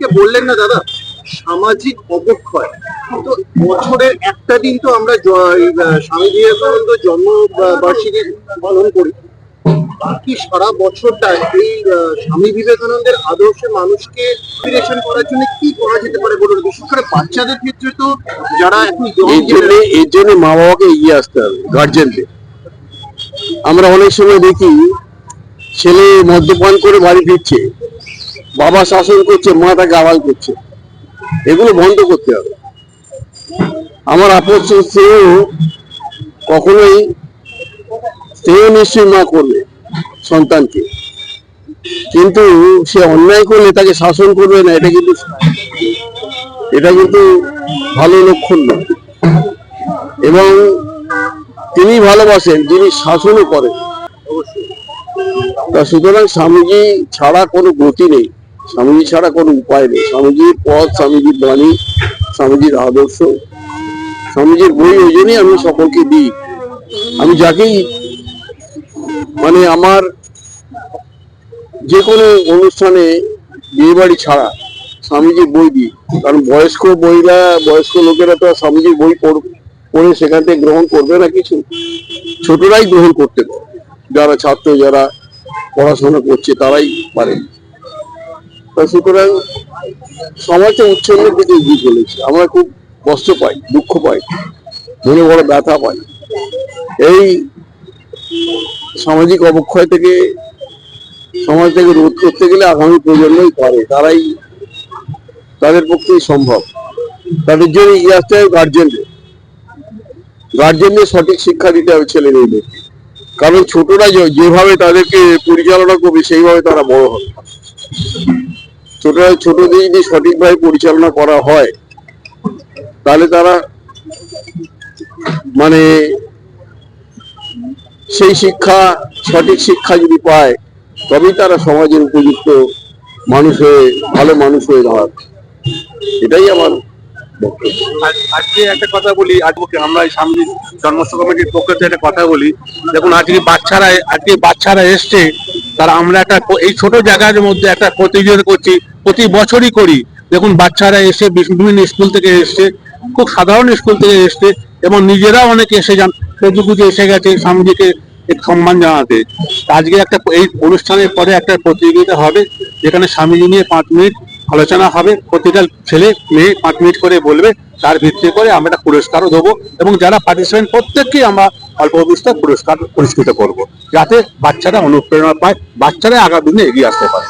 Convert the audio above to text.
আজকে বললেন না দাদা সামাজিক অবক্ষয়। তো বছরের একটা দিন তো আমরা স্বামী বিবেকানন্দ জন্ম বা- বার্ষিকী পালন করি। বাকি সারা বছরটা এই স্বামী বিবেকানন্দের আদর্শে মানুষকে ইন্সপিরেশন করার জন্য কি করা যেতে পারে বলুন বিশেষ করে বাচ্চাদের ক্ষেত্রে তো যারা এখন এর জন্য মা বাবাকে এগিয়ে আসতে হবে গার্জেনদের আমরা অনেক সময় দেখি ছেলে মদ্যপান করে বাড়ি ফিরছে। বাবা শাসন করছে মা তাকে আড়াল করছে। এগুলো বন্ধ করতে হবে। আমার আপত্তি সেও কখনোই, সেও নিশ্চয়ই মা করবে সন্তানকে। কিন্তু সে অন্যায় করলে তাকে শাসন করবে না, এটা কিন্তু এটা কিন্তু ভালো লক্ষণ নয়। এবং তিনি ভালোবাসেন, যিনি শাসনও করেন। তা সুতরাং স্বামীজি ছাড়া কোনো গতি নেই। স্বামীজি ছাড়া কোনো উপায় নেই। স্বামীজির পথ, স্বামীজির বাণী, স্বামীজির আদর্শ। স্বামীজির বই ওই জন্যই আমি সকলকে দিই। আমি যাকেই মানে আমার যে কোনো অনুষ্ঠানে বিয়ে বাড়ি ছাড়া স্বামীজির বই দিই। কারণ বয়স্ক বইরা বয়স্ক লোকেরা তো আর স্বামীজির বই পড়- পড়ে সেখান থেকে গ্রহণ করবে না কিছু। ছোটরাই গ্রহণ করতে পারে। যারা ছাত্র, যারা পড়াশোনা করছে, তারাই পারে। সুতরাং সমাজে উচ্ছন্নের দিকে এগিয়ে চলেছে। আমরা খুব কষ্ট পাই, দুঃখ পাই, মনে বড় ব্যথা পাই। এই সামাজিক অবক্ষয় থেকে, সমাজ থেকে রোধ করতে গেলে আগামী প্রজন্মই পারে, তারাই তাদের পক্ষেই সম্ভব। তাদের জন্য এগিয়ে আসতে হবে গার্জেনদের গার্জেনদের সঠিক শিক্ষা দিতে হবে ছেলে মেয়েদের কারণ ছোটরা যেভাবে তাদেরকে পরিচালনা করবে, সেইভাবে তারা বড় হবে। ছোটরা ছোটদের যদি সঠিকভাবে পরিচালনা করা হয়, তাহলে তারা মানে সেই শিক্ষা, সঠিক শিক্ষা যদি পায়, তবেই তারা সমাজের উপযুক্ত মানুষ হয়ে, ভালো মানুষ হয়ে দাঁড়াবে। এটাই আমার আজকে একটা কথা বলি, আজকে আমরা এই সামনে জন্মোৎসব কমিটির পক্ষ থেকে একটা কথা বলি। দেখুন, আজকে বাচ্চারা আজকে বাচ্চারা এসছে, তারা আমরা একটা এই ছোট জায়গার মধ্যে একটা প্রতিযোগিতা করছি, প্রতি বছরই করি। দেখুন, বাচ্চারা এসে বিভিন্ন স্কুল থেকে এসছে, খুব সাধারণ স্কুল থেকে এসছে, এবং নিজেরাও অনেকে এসে যান, ফেসবুকে এসে গেছে, স্বামীজিকে সম্মান জানাতে। আজকে একটা এই অনুষ্ঠানের পরে একটা প্রতিযোগিতা হবে, যেখানে স্বামীজি নিয়ে পাঁচ মিনিট আলোচনা হবে প্রতিটা ছেলে মেয়ে পাঁচ মিনিট করে বলবে তার ভিত্তি করে আমরা একটা পুরস্কারও দেবো এবং যারা পার্টিসিপেন্ট প্রত্যেককেই আমরা অল্প বিস্তর পুরস্কার পুরস্কৃত করব। যাতে বাচ্চারা অনুপ্রেরণা পায় বাচ্চারা আগামী দিনে এগিয়ে আসতে পারে।